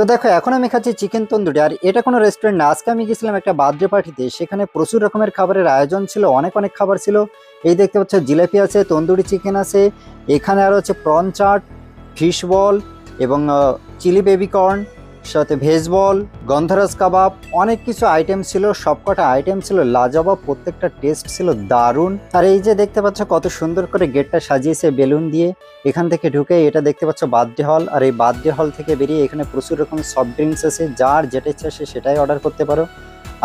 তো দেখো, এখন আমি খাচ্ছি চিকেন তন্দুরি, আর এটা কোনো রেস্টুরেন্ট না। আজকে আমি গেছিলাম একটা বার্থডে পার্টিতে, সেখানে প্রচুর রকমের খাবারের আয়োজন ছিল, অনেক অনেক খাবার ছিল। এই দেখতে পাচ্ছ, জিলাপি আছে, তন্দুরি চিকেন আছে, এখানে আরও হচ্ছে প্রন চাট ফিশ বল এবং চিলি বেবি কর্ন সাথে ভেজ বল গন্ধরাজ কাবাব, অনেক কিছু আইটেম ছিল, সবকটা আইটেম ছিল লাজবাব, প্রত্যেকটা টেস্ট ছিল দারুণ। আর এই যে দেখতে পাচ্ছ কত সুন্দর করে গেটটা সাজিয়েছে বেলুন দিয়ে। এখান থেকে ঢুকে এটা দেখতে পাচ্ছ বার্থডে হল। আর এই বার্থডে হল থেকে বেরিয়ে এখানে প্রচুর রকম সফট ড্রিঙ্কস আছে। যার যেটা ইচ্ছা সে সেটাই অর্ডার করতে পারো।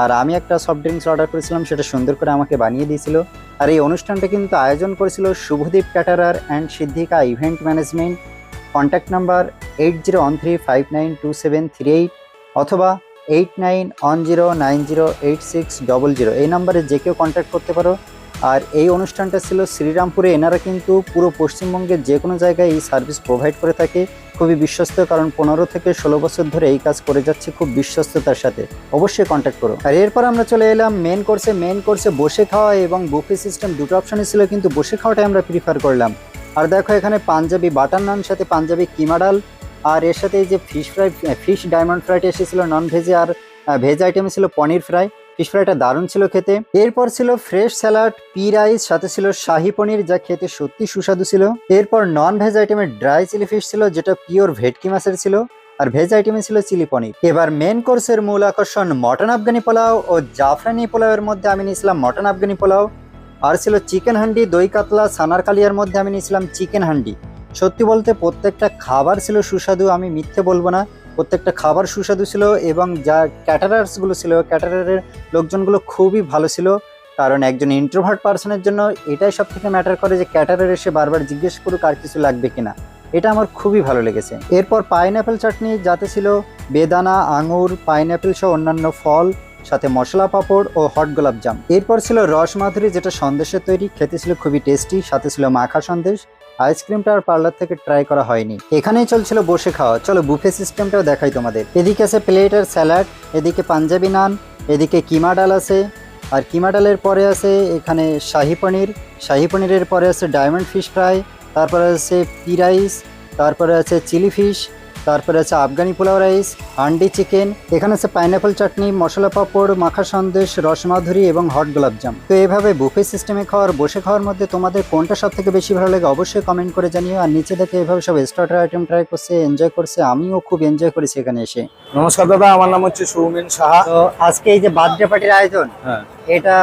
আর আমি একটা সফট ড্রিঙ্কস অর্ডার করেছিলাম, সেটা সুন্দর করে আমাকে বানিয়ে দিয়েছিল। আর এই অনুষ্ঠানটা কিন্তু আয়োজন করেছিল Subhadeep caterer and Siddhika event management contact number eight zero one three five nine two seven three eight অথবা eight nine one zero nine zero eight six double zero এই নাম্বারে যে কেউ কন্ট্যাক্ট করতে পারো। আর এই অনুষ্ঠানটা ছিল শ্রীরামপুরে। এনারা কিন্তু পুরো পশ্চিমবঙ্গের যে কোনো জায়গায় এই সার্ভিস প্রোভাইড করে থাকে। খুবই বিশ্বস্ত, কারণ পনেরো থেকে ষোলো বছর ধরে এই কাজ করে যাচ্ছে খুব বিশ্বস্ততার সাথে। অবশ্যই কন্ট্যাক্ট করো। আর এরপর আমরা চলে এলাম মেন কোর্সে মেন কোর্সে বসে খাওয়া এবং বুফে সিস্টেম দুটো অপশনই ছিল, কিন্তু বসে খাওয়াটাই আমরা প্রিফার করলাম। আর দেখো এখানে পাঞ্জাবি বাটার নান, সাথে পাঞ্জাবি কিমা ডাল, আর এর সাথে এই যে ফিশ ফ্রাই ফিশ ডায়মন্ড ফ্রাইটা এসেছিল নন ভেজে আর ভেজ আইটেমে ছিল পনির ফ্রাই ফিশ ফ্রাইটা দারুণ ছিল খেতে। এরপর ছিল ফ্রেশ স্যালাড পি রাইস সাথে ছিল শাহি পনির, যা খেতে সত্যি সুস্বাদু ছিল। এরপর নন ভেজ আইটেমে ড্রাই চিলি ফিশ ছিল, যেটা পিওর ভেটকি মাছের ছিল, আর ভেজ আইটেমে ছিল চিলি পনির। এবার মেন কোর্সের মূল আকর্ষণ মটন আফগানি পোলাও ও জাফরানি পোলাওয়ের মধ্যে আমি নিয়েছিলাম মটন আফগানি পোলাও। আর ছিল চিকেন হান্ডি, দই কাতলা সানার কালিয়ার মধ্যে আমি নিয়েছিলাম চিকেন হান্ডি। সত্যি বলতে প্রত্যেকটা খাবার ছিল সুস্বাদু, আমি মিথ্যে বলব না। প্রত্যেকটা খাবার সুস্বাদু ছিল এবং যা ক্যাটারার্সগুলো ছিল ক্যাটারারের লোকজনগুলো খুবই ভালো ছিল। কারণ একজন ইন্ট্রোভার্ট পার্সনের জন্য এটাই সব থেকে ম্যাটার করে যে ক্যাটারার এসে বারবার জিজ্ঞেস করুক আর কিছু লাগবে কিনা। এটা আমার খুবই ভালো লেগেছে। এরপর পাইনঅ্যাপেল চাটনি যাতে ছিল, বেদানা, আঙুর পাইনঅ্যাপেল সহ অন্যান্য ফল সাথে মশলা পাঁপড় ও হট গোলাপ জাম। এরপর ছিল রস মাধুরী যেটা সন্দেশের তৈরি, খেতে ছিল খুবই টেস্টি, সাথে ছিল মাখা সন্দেশ। আইসক্রিমটা আর পার্লার থেকে ট্রাই করা হয়নি। এখানেই চলছিল বসে খাওয়া। চলো, বুফে সিস্টেমটাও দেখাই তোমাদের। এদিকে আছে প্লেট আর স্যালাড, এদিকে পাঞ্জাবি নান, এদিকে কিমা ডাল আছে। আর কিমা ডালের পরে আছে এখানে শাহি পনির। শাহি পনিরের পরে আছে ডায়মন্ড ফিশ ফ্রাই, তারপরে আছে পি রাইস, তারপরে আছে চিলি ফিশ তারপরে আছে Afghani pulao rice handi chicken এখানে আছে পাইনাপল চাটনি মশলা পাঁপড় মাখা সন্দেশ রসমাধুরী এবং হট গোলাপজাম তো এভাবে বুফে সিস্টেমে খাওয়ার বসে খাওয়ার মধ্যে তোমাদের কোনটা সব থেকে বেশি ভালো লাগে অবশ্যই কমেন্ট করে জানিও। আর নিচে দেখে এভাবে সব স্টার্টার আইটেম ট্রাই করছে এনজয় করছে আমিও খুব এনজয় করেছি এখানে এসে। নমস্কার দাদা আমার নাম হচ্ছে সৌমেন সাহা। তো আজকে এই যে বার্থডে পার্টির আয়োজন হ্যাঁ। এটা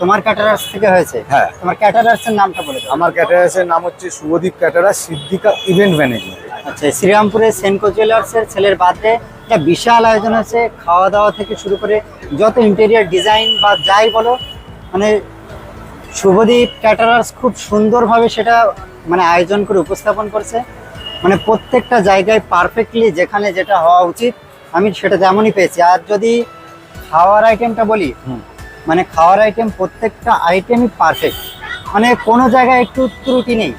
তোমার ক্যাটারার্স থেকে হয়েছে? হ্যাঁ। তোমার ক্যাটারার্স এর নামটা বলে দাও। আমার ক্যাটারাসের নাম হচ্ছে Subhadeep caterer Siddhika event management আচ্ছা শ্রীরামপুরে সেনকো জুয়েলার্সের ছেলের বার্থডে একটা বিশাল আয়োজন আছে খাওয়া দাওয়া থেকে শুরু করে যত ইন্টেরিয়ার ডিজাইন বা যাই বলো মানে শুভদীপ ক্যাটারার্স খুব সুন্দরভাবে সেটা মানে আয়োজন করে উপস্থাপন করছে। মানে প্রত্যেকটা জায়গায় পারফেক্টলি যেখানে যেটা হওয়া উচিত আমি সেটা তেমনই পেয়েছি। আর যদি খাওয়ার আইটেমটা বলি মানে খাওয়ার আইটেম প্রত্যেকটা আইটেমই পারফেক্ট মানে কোনো জায়গায় একটু ত্রুটি নেই।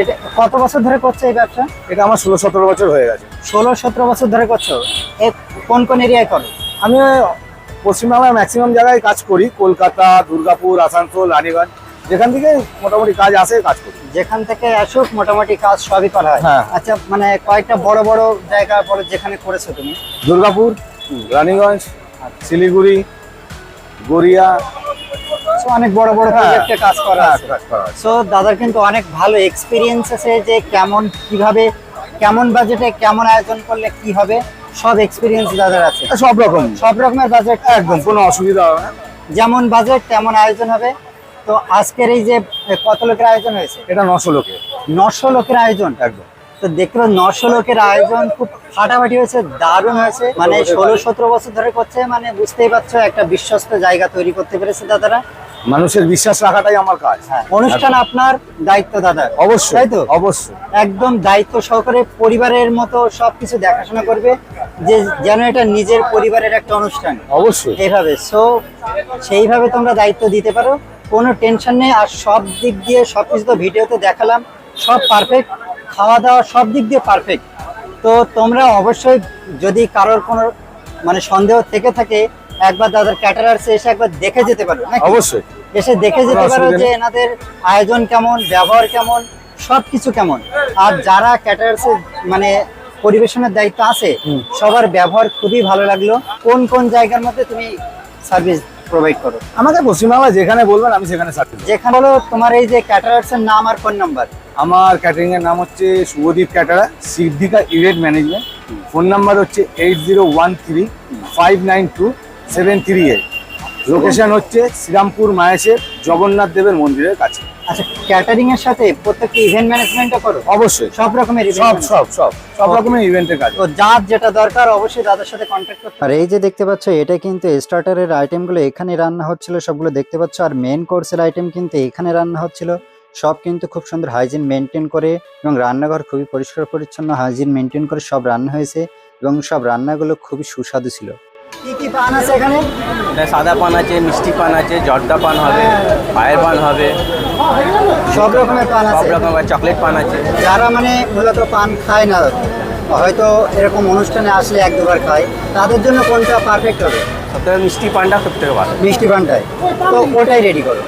এটা কত বছর ধরে করছে এই ব্যবসা? এটা আমার ষোলো সতেরো বছর হয়ে গেছে। ষোলো সতেরো বছর ধরে করছ। কোন কোন এরিয়ায় করো? আমি পশ্চিমবাংলার ম্যাক্সিমাম জায়গায় কাজ করি কলকাতা দুর্গাপুর আসানসোল রানীগঞ্জ। যেখান থেকে মোটামুটি কাজ আসে কাজ করি। যেখান থেকে আসুক মোটামুটি কাজ সবই করা হয়। হ্যাঁ। আচ্ছা মানে কয়েকটা বড় বড় জায়গা বলো যেখানে করেছ তুমি? দুর্গাপুর রানীগঞ্জ শিলিগুড়ি গড়িয়া অনেক বড় বড় হ্যাঁ। প্রজেক্টে কাজ করা হ্যাঁ, আছে। সো দাদার কিন্তু অনেক ভালো এক্সপিরিয়েন্স আছে যে কেমন কীভাবে কেমন বাজেটে কেমন আয়োজন করলে কি হবে সব এক্সপিরিয়েন্স দাদার আছে। সব রকম। সব রকমের বাজেট একদম কোনো অসুবিধা হবে না। যেমন বাজেট তেমন আয়োজন হবে। তো আজকের এই যে কত লোকের আয়োজন হয়েছে? এটা নশো লোকের। নশো লোকের আয়োজন? একদম। তো পাচ্ছ নশো লোকের আয়োজন খুব ফাটাফাটি হয়েছে দারুণ হয়েছে। মানে ষোলো সতেরো বছর ধরে করছে মানে বুঝতেই পারছ একটা বিশ্বস্ত জায়গা তৈরি করতে পেরেছে দাদারা। মানুষের বিশ্বাস রাখাটাই আমার কাজ। হ্যাঁ অনুষ্ঠান আপনার দায়িত্ব দাদা অবশ্যই তাই তো? অবশ্যই। একদম দায়িত্ব সহকারে পরিবারের মতো সবকিছু দেখাশোনা করবে যে যেন এটা নিজের পরিবারের একটা অনুষ্ঠান। অবশ্যই। এইভাবে সো সেইভাবে তোমরা দায়িত্ব দিতে পারো। কোনো টেনশন নেই। আর সব দিক দিয়ে সব কিছু তো ভিডিওতে দেখালাম। সব পারফেক্ট খাওয়া দাওয়া সব দিক দিয়ে পারফেক্ট তো তোমরা অবশ্যই যদি কারোর কোনো মানে সন্দেহ থেকে থাকে একবার দাদার ক্যাটারার্সে এসে একবার দেখে যেতে পারো? অবশ্যই। এসে দেখে যেতে পারো যে এনাদের আয়োজন কেমন ব্যবহার কেমন সবকিছু কেমন। আর যারা ক্যাটারার্সে মানে পরিবেশনের দায়িত্ব আছে সবার ব্যবহার খুবই ভালো লাগল। কোন কোন জায়গার মধ্যে তুমি সার্ভিস প্রোভাইড করো? আমাকে পশ্চিমবাংলা যেখানে বলবেন আমি সেখানে সার্ভিস যেখানে হলো তোমার এই যে ক্যাটারার্স এর নাম আর ফোন নাম্বার আমার ক্যাটারিং এর নাম হচ্ছে Subhadeep caterer Siddhika event management phone number হচ্ছে eight zero one three five nine two seven three eight location হচ্ছে শ্রীরামপুর মায়েশের জগন্নাথ দেবের মন্দিরের কাছে। আচ্ছা ক্যাটারিং এর সাথে প্রত্যেকটি ইভেন্ট করো? অবশ্যই। সব রকমের সব সব সব সব রকমের ইভেন্টের কাজ। তো যার যেটা দরকার অবশ্যই দাদার সাথে কন্ট্যাক্ট করতে আর এই যে দেখতে পাচ্ছ এটা কিন্তু স্টার্টারের আইটেমগুলো এখানে রান্না হচ্ছিল সবগুলো দেখতে পাচ্ছ। আর মেন কোর্সের আইটেম কিন্তু এখানে রান্না হচ্ছিল। সব কিন্তু খুব সুন্দর হাইজিন মেনটেন করে এবং রান্নাঘর খুবই পরিষ্কার পরিচ্ছন্ন হাইজিন মেনটেন করে সব রান্না হয়েছে এবং সব রান্নাগুলো খুবই সুস্বাদু ছিল। কি কি পান আছে এখানে? সাদা পান আছে মিষ্টি পান আছে জর্দা পান হবে পায়ের পান হবে। সব রকমের পান সব আছে রকম চকলেট পান আছে। যারা মানে মূলত পান খায় না হয়তো এরকম অনুষ্ঠানে আসলে এক দুবার খায় তাদের জন্য কোনটা পারফেক্ট হবে? সব থেকে মিষ্টি পানটা সব থেকে ভালো। মিষ্টি পানটাই। তো ওটাই রেডি করো।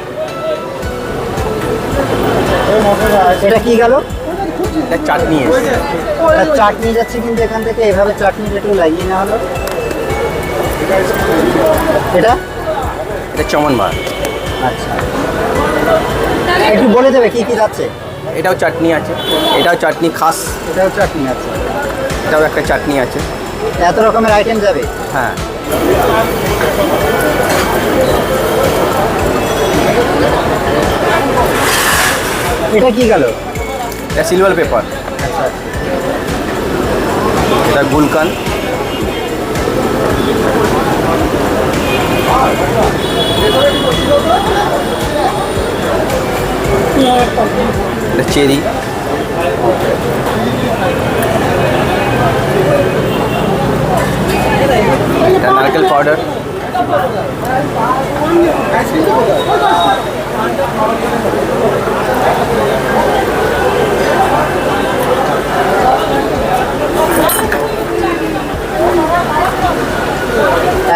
এটা কি গেল? চাটনি চাটনি যাচ্ছে কিন্তু এখান থেকে এভাবে চাটনি একটু লাগিয়ে নেওয়া হলো। এটা? এটা চমন মাছ। আচ্ছা। একটু বলে দেবে কি কি যাচ্ছে? এটাও চাটনি আছে। এটাও চাটনি খাস। এটাও চাটনি আছে। এটাও একটা চাটনি আছে। এত রকমের আইটেম যাবে? হ্যাঁ। এটা কি গেল? এটা সিলভার পেপার আচ্ছা। এটা গুলকান। চেরি এটা নারকেল পাউডার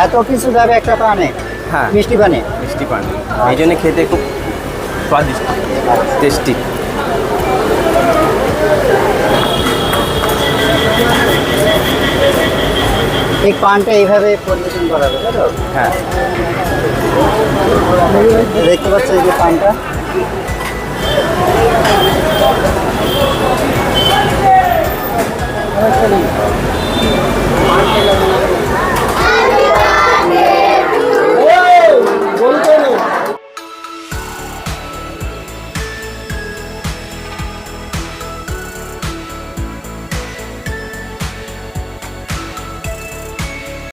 এত কিছু যাবে একটা পানে হ্যাঁ। মিষ্টি পানে। মিষ্টি পান। এই জন্য খেতে খুব স্বাদিষ্ট টেস্টি এই পানটা এইভাবে পরিবেশন করা হবে তাই তো? হ্যাঁ। দেখতে পাচ্ছ এই যে পানটা?